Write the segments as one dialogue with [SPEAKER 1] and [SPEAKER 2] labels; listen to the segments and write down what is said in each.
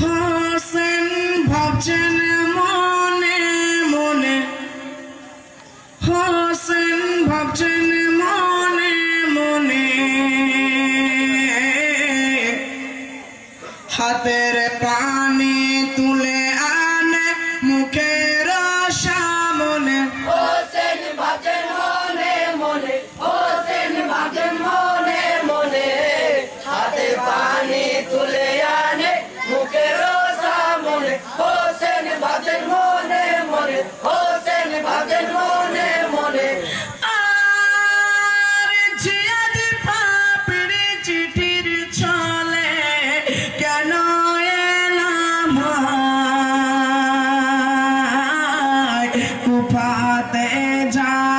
[SPEAKER 1] person bhavchana part the entire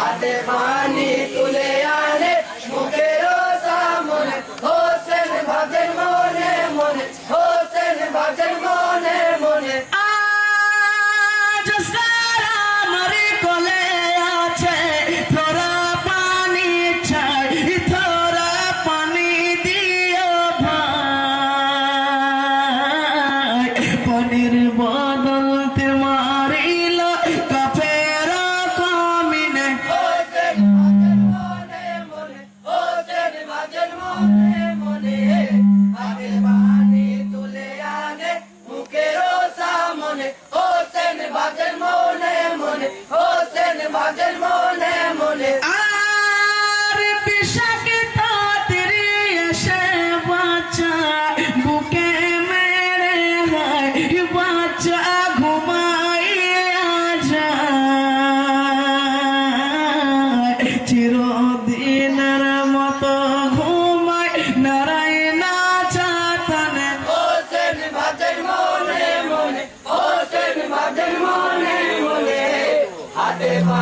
[SPEAKER 1] হাতে পানি তুলে আনে, মুখের সামনে। হোসেন ভাবেন মনে মনে, হোসেন ভাবেন মনে মনে।
[SPEAKER 2] আজ সারা মারি পানি চাই তোরা পানি দিও ভাই। পানির
[SPEAKER 1] বদল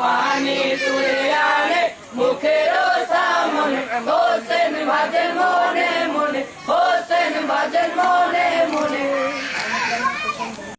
[SPEAKER 1] পানি তুলে আনে মুখের সামনে। হোসেন ভাজেন মনে মনে হোসেন ভাজেন মনে মনে।